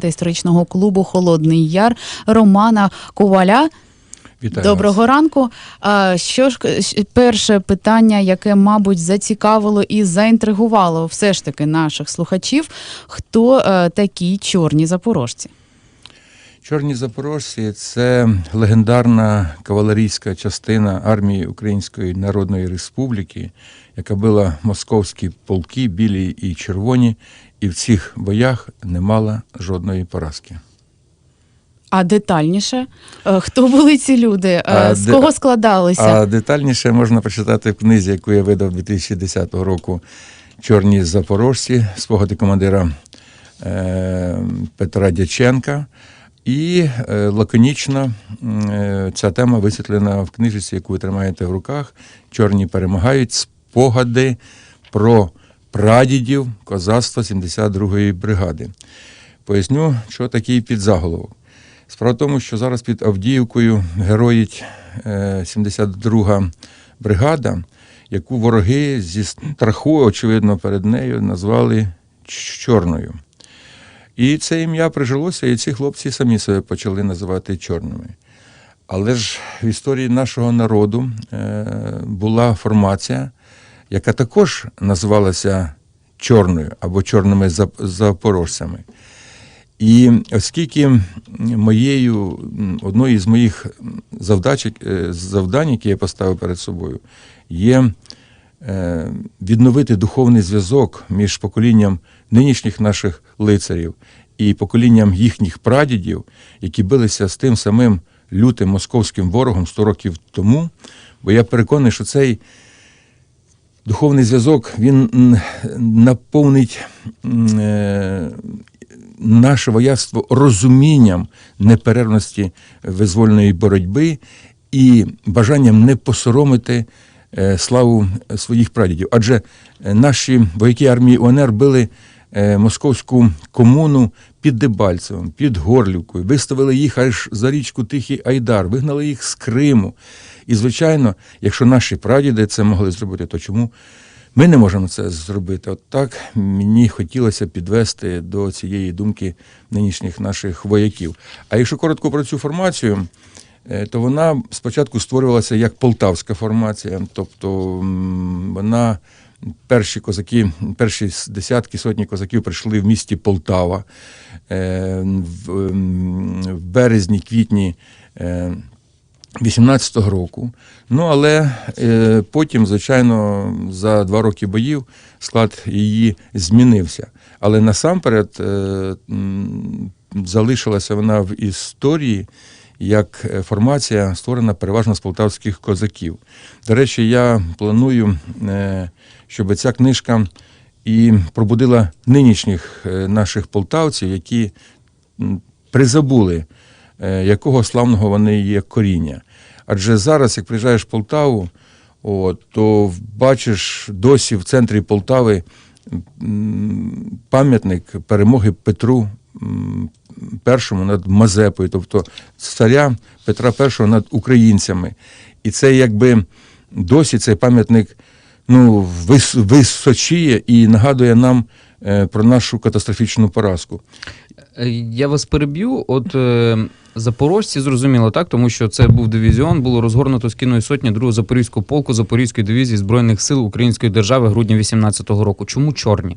історичного клубу Холодний Яр Романа Коваля. Вітаю Доброго вас. ранку. А, Що ж перше питання, яке, мабуть, зацікавило і заінтригувало все ж таки наших слухачів, хто е, такі чорні запорожці? Чорні запорожці це легендарна кавалерійська частина армії Української Народної Республіки, яка била московські полки, білі і червоні, і в цих боях не мала жодної поразки. А детальніше, е, хто були ці люди? Е, А З де- кого складалися? А детальніше можна прочитати в книзі, яку я видав 2010 року Чорні запорожці, спогади командира е, Петра Дяченка. І е, лаконічно е, ця тема висвітлена в книжці, яку ви тримаєте в руках. Чорні перемагають спогади про прадідів козацтва 72-ї бригади. Поясню, що такий підзаголовок. Справа в тому, що зараз під Авдіївкою героїть е, 72-га бригада, яку вороги зі страху, очевидно, перед нею назвали Чорною. І це ім'я прижилося, і ці хлопці самі себе почали називати чорними. Але ж в історії нашого народу е, була формація, яка також називалася чорною або чорними запорожцями. І оскільки моєю одною з моїх завдач, е, завдань, які я поставив перед собою, є е, відновити духовний зв'язок між поколінням нинішніх наших лицарів і поколінням їхніх прадідів, які билися з тим самим лютим московським ворогом 100 років тому. Бо я переконаний, що цей духовний зв'язок він наповнить е, наше вояцтво розумінням неперервності визвольної боротьби і бажанням не посоромити е, славу своїх прадідів. Адже е, наші вояки армії УНР били московську комуну під Дебальцевом, під Горлівкою, виставили їх аж за річку Тихий Айдар, вигнали їх з Криму. І, звичайно, якщо наші прадіди це могли зробити, то чому ми не можемо це зробити? От так мені хотілося підвести до цієї думки нинішніх наших вояків. А якщо коротко про цю формацію, е, то вона спочатку створювалася як полтавська формація, тобто вона. Перші козаки, перші десятки сотні козаків прийшли в місті Полтава е, в, березні, квітні е, 18-го року. Ну, але е, потім, звичайно, за два роки боїв склад її змінився. Але насамперед е, залишилася вона в історії як е, формація, створена переважно з полтавських козаків. До речі, я планую, е, щоб ця книжка і пробудила нинішніх е, наших полтавців, які призабули, якого славного вони є коріння. Адже зараз, як приїжджаєш в Полтаву, от, то бачиш досі в центрі Полтави пам'ятник перемоги Петру першому над Мазепою, тобто царя Петра І над українцями. І це якби досі цей пам'ятник ну, вис, височіє і нагадує нам е, про нашу катастрофічну поразку. Е, Я вас переб'ю. От е, запорожці зрозуміло, так, тому що це був дивізіон, було розгорнуто з кінної сотні другого запорізького полку Запорізької дивізії Збройних сил Української держави грудня 18-го року. Чому чорні?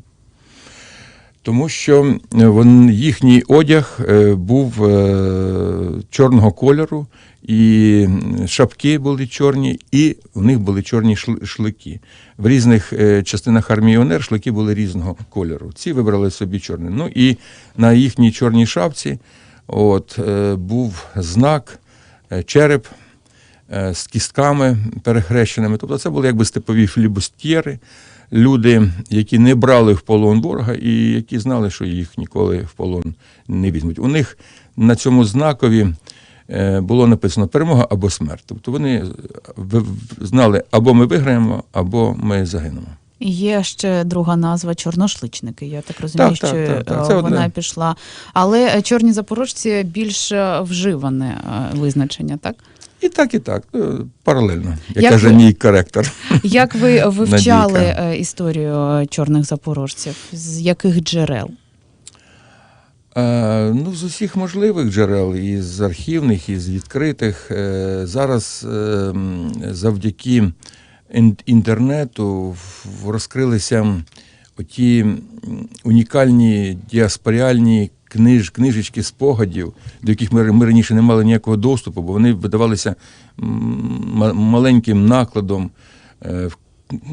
Тому що е, їхній одяг е, був е, чорного кольору, і шапки були чорні, і в них були чорні шлики. В різних частинах армії ОНР шлики були різного кольору. Ці вибрали собі чорний. Ну і на їхній чорній шапці от, був знак, череп з кістками перехрещеними. Тобто це були якби степові філібустьєри, люди, які не брали в полон ворога і які знали, що їх ніколи в полон не візьмуть. У них на цьому знакові е, було написано перемога або смерть. Тобто вони е, знали, або ми виграємо, або ми загинемо. Є ще друга назва чорношличники. Я так розумію, Так, так, що так, так. е, Це вона одне. пішла. Але е, чорні запорожці більш е, вживане е, визначення, так? І так, і так, е, паралельно, як, Як каже ви- мій коректор. Як ви вивчали Надійка. е, історію чорних запорожців? З яких джерел? Е, ну, з усіх можливих джерел, і з архівних, і з відкритих. Е, зараз е, завдяки інтернету розкрилися оті унікальні діаспоріальні книж, книжечки спогадів, до яких ми, ми раніше не мали ніякого доступу, бо вони видавалися маленьким накладом. е, в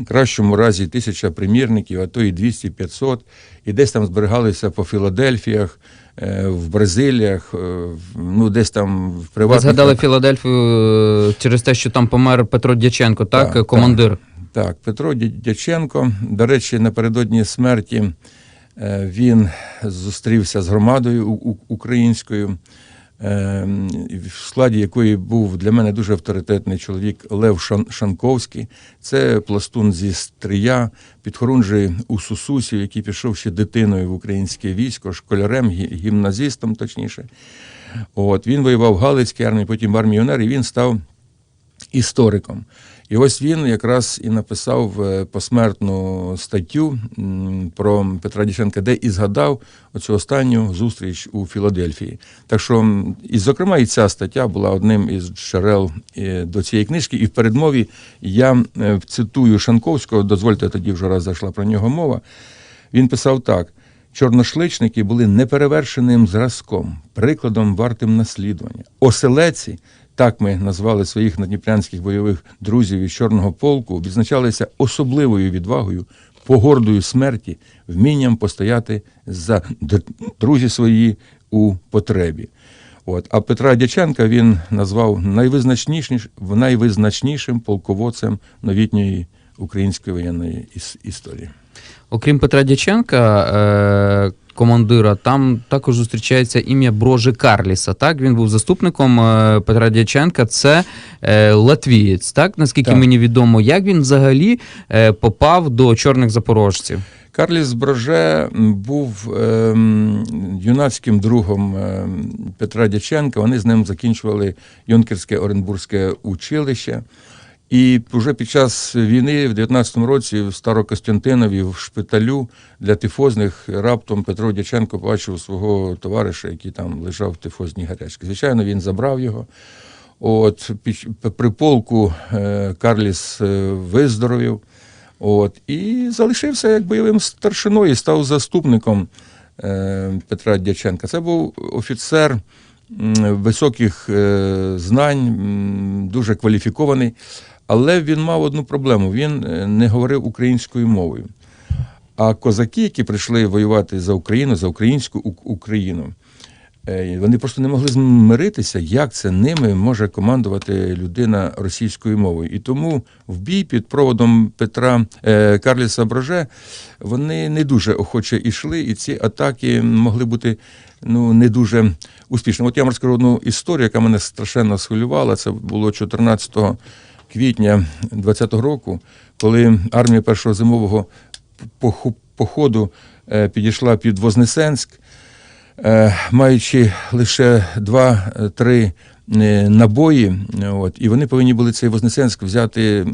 кращому разі тисяча примірників, а то і 200-500, і десь там зберігалися по Філадельфіях, е, в Бразиліях, е, ну десь там в Ви згадали Філадельфію е, через те, що там помер Петро Дяченко, так, Так, командир. Так, Петро Дяченко. До речі, напередодні смерті він зустрівся з громадою українською, е, в складі якої був для мене дуже авторитетний чоловік Лев Шанковський. Це пластун зі Стрия, підхорунжий у Сусусів, який пішов ще дитиною в українське військо, школярем, гі- гімназистом, точніше. От, він воював в Галицькій армії, потім в армії УНР, і він став істориком. І ось він якраз і написав е, посмертну статтю про Петра Дяченка, де і згадав оцю останню зустріч у Філадельфії. Так що, і, зокрема, і ця стаття була одним із джерел е, до цієї книжки. І в передмові я е, цитую Шанковського, дозвольте, тоді вже раз зайшла про нього мова. Він писав так: чорношличники були неперевершеним зразком, прикладом вартим наслідування. Оселеці, так ми назвали своїх надніпрянських бойових друзів із Чорного полку, відзначалися особливою відвагою, погордою смерті, вмінням постояти за друзі свої у потребі. От. А Петра Дяченка він назвав найвизначнішим, найвизначнішим полководцем новітньої української воєнної історії. Окрім Петра Дяченка, е, командира, там також зустрічається ім'я Брожи Карліса. Так, він був заступником е, Петра Дяченка. Це е, латвієць. Так, наскільки Так. мені відомо, як він взагалі е, попав до чорних запорожців? Карліс Броже був ем, юнацьким другом ем, Петра Дяченка. Вони з ним закінчували Йонкерське Оренбурзьке училище. І вже під час війни, в 19-му році, в Старокостянтинові, в шпиталю для тифозних, раптом Петро Дяченко побачив свого товариша, який там лежав в тифозній гарячці. Звичайно, він забрав його. От, при полку е, Карліс е, виздоровів. От, і залишився як бойовим старшиною став заступником е, Петра Дяченка. Це був офіцер високих знань, дуже кваліфікований, але він мав одну проблему: він е, не говорив українською мовою. А козаки, які прийшли воювати за Україну, за українську Україну, е, вони просто не могли змиритися, як це ними може командувати людина російською мовою. І тому в бій під проводом Петра е, Карліса Броже вони не дуже охоче йшли, і ці атаки могли бути ну, не дуже успішними. От я вам розкажу одну історію, яка мене страшенно схвилювала. Це було 14 квітня 20-го року, коли армія першого зимового походу е, підійшла під Вознесенськ, е, маючи лише два-три е, набої, от, і вони повинні були цей Вознесенськ взяти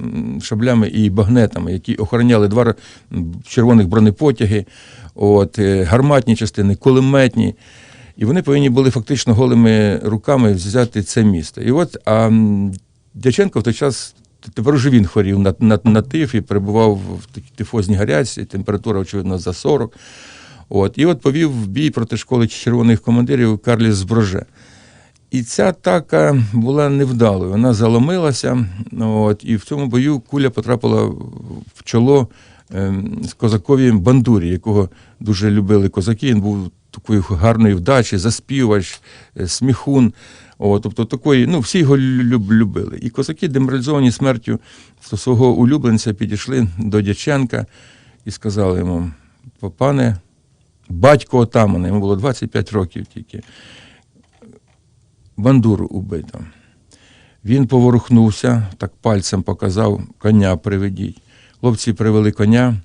шаблями і багнетами, які охороняли два червоних бронепотяги, от, гарматні частини, кулеметні. І вони повинні були фактично голими руками взяти це місто. І от а Дяченко в той час. Тепер уже він хворів на, на, на тиф і перебував в такій тифозній гарячці, температура, очевидно, за 40. От, і от повів в бій проти школи червоних командирів Карліс Зброже. І ця атака була невдалою. Вона заломилася, от, і в цьому бою куля потрапила в чоло ем, козакові бандурі, якого дуже любили козаки. Він був такої гарної вдачі, заспівач, е, сміхун. От, тобто такої, ну, всі його люб, любили. І козаки, деморалізовані смертю свого улюбленця, підійшли до Дяченка і сказали йому: пане, батько отамана, йому було 25 років тільки, бандуру убито. Він поворухнувся, так пальцем показав, коня приведіть. Хлопці привели коня,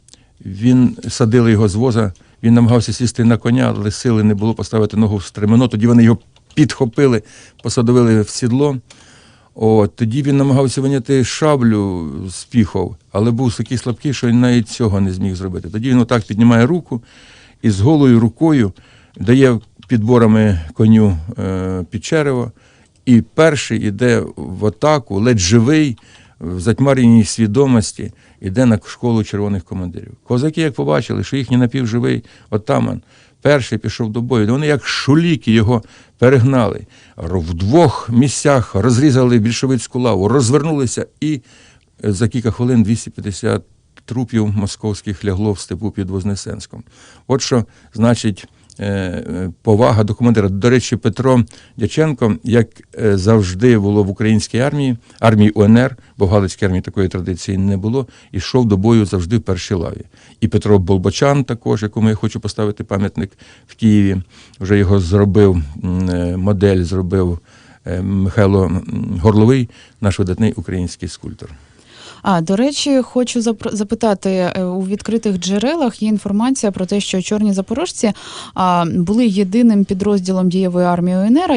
він садили його з воза, він намагався сісти на коня, але сили не було поставити ногу в стремено. Тоді вони його підхопили, посадовили в сідло. От, тоді він намагався виняти шаблю з піхов, але був такий слабкий, що він навіть цього не зміг зробити. Тоді він отак піднімає руку і з голою рукою дає підборами коню е, під черево, і перший іде в атаку, ледь живий, в затьмареній свідомості, іде на школу червоних командирів. Козаки, як побачили, що їхній напівживий отаман перший пішов до бою, вони як шуліки його перегнали. В двох місцях розрізали більшовицьку лаву, розвернулися і е, за кілька хвилин 250 трупів московських лягло в степу під Вознесенськом. От що значить повага до командира. До речі, Петро Дяченко, як е, завжди було в українській армії, армії УНР, бо в Галицькій армії такої традиції не було, йшов до бою завжди в першій лаві. І Петро Болбочан, також, якому я хочу поставити пам'ятник в Києві, вже його зробив е, модель, зробив е, Михайло Горловий, наш видатний український скульптор. А до речі, хочу запитати е, у відкритих джерелах є інформація про те, що чорні запорожці були єдиним підрозділом дієвої армії УНР.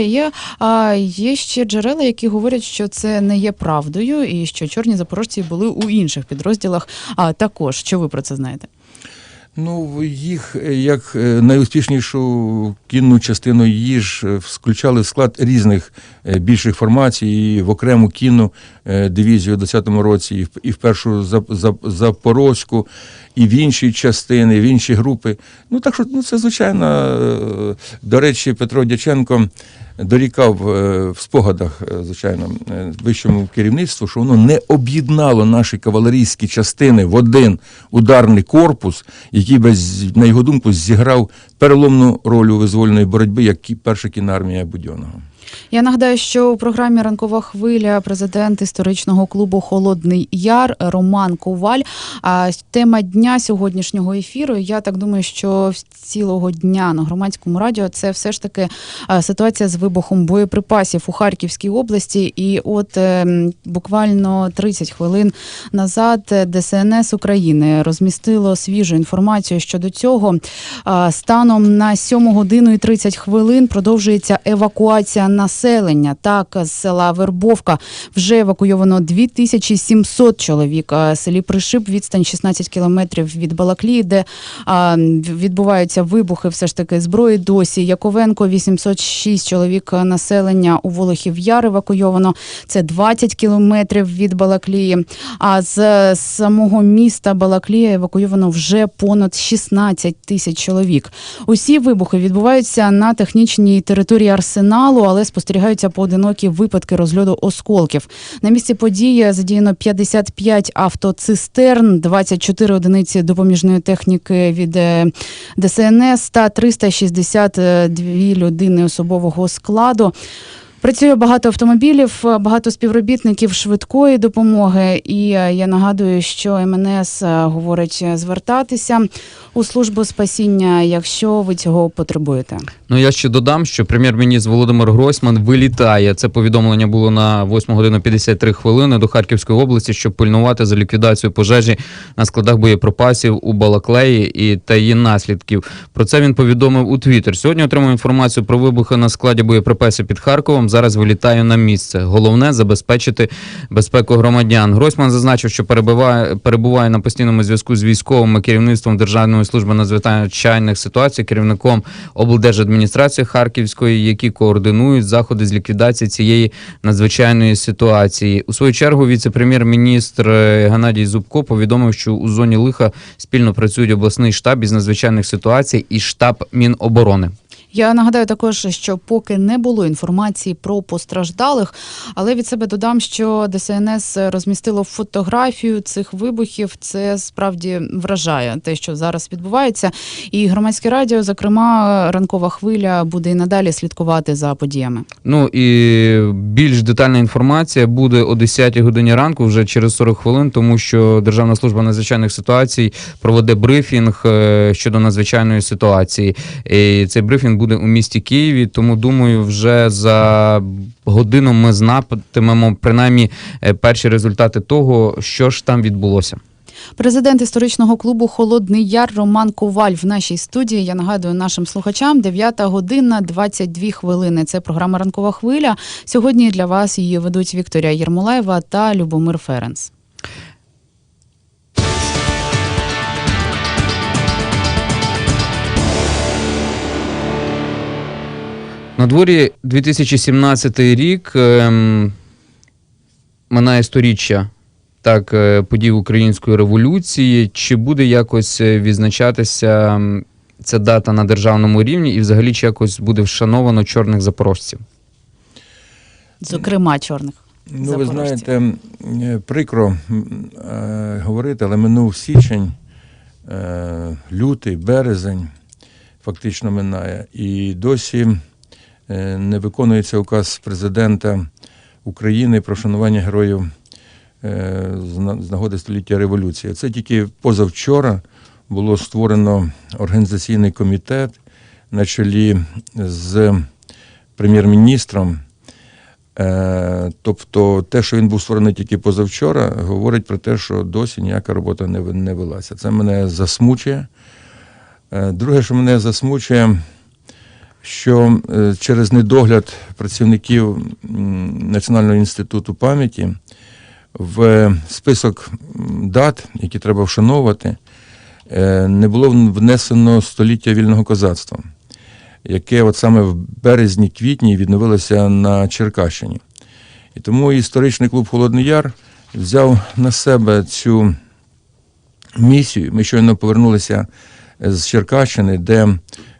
А є є ще джерела, які говорять, що це не є правдою, і що чорні запорожці були у інших підрозділах. А також що ви про це знаєте? Ну, їх е, як е, найуспішнішу кінну частину її ж е, включали в склад різних більших формацій, в окрему кінну е, дивізію у 10-му році, і в, і першу Зап- Зап- Запорозьку, і в інші частини, в інші групи. Ну так що ну, це звичайно. е, До речі, Петро Дяченко дорікав е, в спогадах, е, звичайно, е, вищому керівництву, що воно не об'єднало наші кавалерійські частини в один ударний корпус, який би, на його думку, зіграв переломну роль у визвольної боротьби, як перша кінна армія Будьонного. Я нагадаю, що у програмі Ранкова хвиля президент історичного клубу Холодний Яр Роман Коваль. А тема дня сьогоднішнього ефіру. Я так думаю, що цілого дня на громадському радіо це все ж таки ситуація з вибухом боєприпасів у Харківській області. І от е, буквально 30 хвилин назад ДСНС України розмістило свіжу інформацію щодо цього. Станом на 7 годину і 30 хвилин продовжується евакуація населення. Так, з села Вербовка вже евакуйовано 2700 чоловік. Селі Пришип відстань 16 кілометрів від Балаклії, де відбуваються вибухи все ж таки зброї досі. Яковенко 806 чоловік населення у Волохів Яр евакуйовано. Це 20 кілометрів від Балаклії. А з самого міста Балаклія евакуйовано вже понад 16 тисяч чоловік. Усі вибухи відбуваються на технічній території арсеналу, але спостерігаються поодинокі випадки розльоду осколків. На місці події задіяно 55 автоцистерн, 24 одиниці допоміжної техніки від е, ДСНС та 362 людини особового складу. Працює багато автомобілів, багато співробітників швидкої допомоги. І е, я нагадую, що МНС е, говорить звертатися у службу спасіння, якщо ви цього потребуєте. Ну я ще додам, що прем'єр-міністр Володимир Гройсман вилітає. Це повідомлення було на 8 годину 53 хвилини до Харківської області, щоб пильнувати за ліквідацію пожежі на складах боєприпасів у Балаклеї і та її наслідків. Про це він повідомив у Твіттер. Сьогодні отримав інформацію про вибухи на складі боєприпасів під Харковом. Зараз вилітаю на місце. Головне забезпечити безпеку громадян. Гройсман зазначив, що перебуває перебуває на постійному зв'язку з військовим керівництвом Державної служби надзвичайних ситуацій, керівником облдержадміністрації Харківської, які координують заходи з ліквідації цієї надзвичайної ситуації. У свою чергу віце-прем'єр-міністр е, Геннадій Зубко повідомив, що у зоні лиха спільно працюють обласний штаб із надзвичайних ситуацій і штаб Міноборони. Я нагадаю також, що поки не було інформації про постраждалих, але від себе додам, що ДСНС розмістило фотографію цих вибухів. Це справді вражає те, що зараз відбувається. І громадське радіо, зокрема, ранкова хвиля, буде і надалі слідкувати за подіями. Ну і більш детальна інформація буде о 10 годині ранку, вже через 40 хвилин, тому що Державна служба надзвичайних ситуацій проведе брифінг е, щодо надзвичайної ситуації. І цей брифінг буде у місті Києві. Тому думаю, вже за годину ми знатимемо принаймні е, перші результати того, що ж там відбулося. Президент історичного клубу Холодний Яр Роман Коваль в нашій студії. Я нагадую нашим слухачам 9 година 22 хвилини. Це програма Ранкова хвиля. Сьогодні для вас її ведуть Вікторія Єрмолаєва та Любомир Ференс. На дворі 2017 рік ем, минає сторіччя так, е, подій української революції. Чи буде якось е, відзначатися ця дата на державному рівні, і взагалі чи якось буде вшановано чорних запорожців? Зокрема, чорних. Ну, ви знаєте, е, прикро е, говорити, але минув січень, е, лютий, березень фактично минає. І досі не виконується указ президента України про вшанування героїв е, з нагоди століття революції. Це тільки позавчора було створено організаційний комітет на чолі з прем'єр-міністром. Е, Тобто те, що він був створений тільки позавчора, говорить про те, що досі ніяка робота не, велася. Це мене засмучує. Е, Друге, що мене засмучує, що е, через недогляд працівників Національного інституту пам'яті в список дат, які треба вшановувати, е, не було внесено століття вільного козацтва яке от саме в березні-квітні відновилося на Черкащині. І тому історичний клуб Холодний Яр взяв на себе цю місію. Ми щойно повернулися з Черкащини, де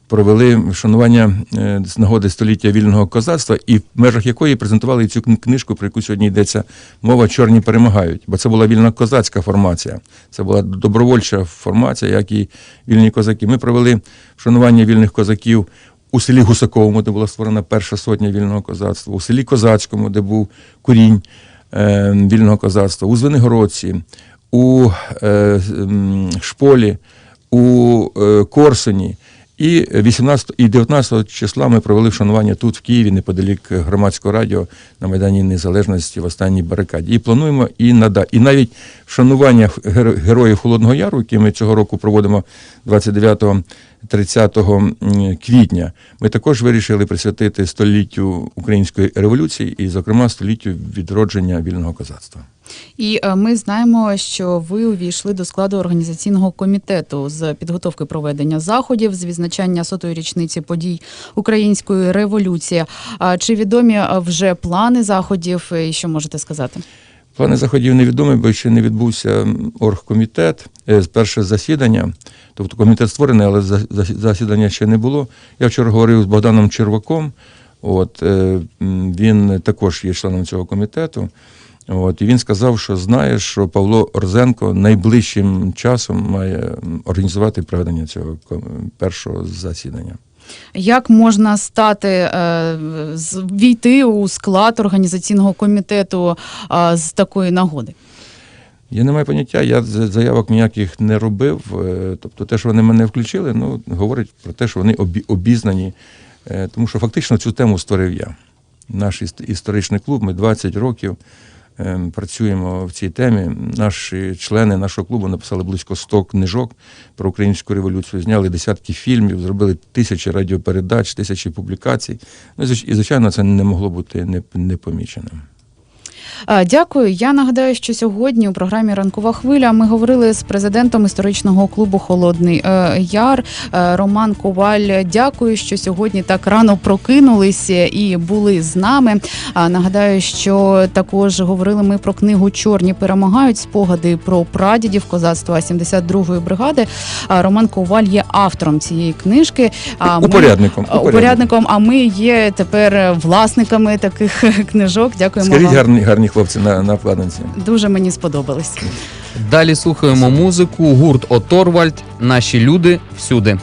провели вшанування е, з нагоди століття вільного козацтва, і в межах якої презентували цю книжку, про яку сьогодні йдеться мова Чорні перемагають. Бо це була вільна козацька формація, це була добровольча формація, як і вільні козаки. Ми провели вшанування вільних козаків у селі Гусаковому, де була створена перша сотня вільного козацтва, у селі Козацькому, де був курінь е, вільного козацтва, у Звенигородці, у е, Шполі, у е, Корсуні. І 18 і 19 числа ми провели вшанування тут, в Києві, неподалік громадського радіо на Майдані Незалежності в останній барикаді. І плануємо і нада. І навіть вшанування геро- героїв Холодного Яру, які ми цього року проводимо 29-30 квітня, ми також вирішили присвятити століттю української революції і, зокрема, століттю відродження вільного козацтва. І е, ми знаємо, що ви увійшли до складу організаційного комітету з підготовки проведення заходів з відзначання сотої річниці подій української революції. Чи відомі е, вже плани заходів? І що можете сказати? Плани заходів невідомі, бо ще не відбувся оргкомітет, е, з перше засідання. Тобто комітет створений, але за- за- засідання ще не було. Я вчора говорив з Богданом Черваком. От, е, він також є членом цього комітету. От, і він сказав, що знає, що Павло Орзенко найближчим часом має організувати проведення цього першого засідання. Як можна стати е, війти у склад організаційного комітету е, з такої нагоди? Я не маю поняття, я заявок ніяких не робив. Е, Тобто те, що вони мене включили, ну, говорить про те, що вони обі- обізнані. Тому що фактично цю тему створив я. Наш історичний клуб, ми 20 років працюємо в цій темі. Наші члени нашого клубу написали близько 100 книжок про українську революцію, зняли десятки фільмів, зробили тисячі радіопередач, тисячі публікацій. Ну, і, звич- звичайно, це не могло бути не- непоміченим. Е, Дякую. Я нагадаю, що сьогодні у програмі Ранкова хвиля ми говорили з президентом історичного клубу Холодний е, Яр е, Роман Коваль. Дякую, що сьогодні так рано прокинулися і були з нами. Нагадаю, що також говорили ми про книгу Чорні перемагають спогади про прадідів козацтва 72-ї бригади. Роман Коваль є автором цієї книжки. А Упорядником. упорядником. А ми є тепер власниками таких книжок. Дякуємо Скажіть вам. гарні, гарні хлопці на, на обкладинці. Дуже мені сподобались. Далі слухаємо музику. Гурт Оторвальд. Наші люди всюди.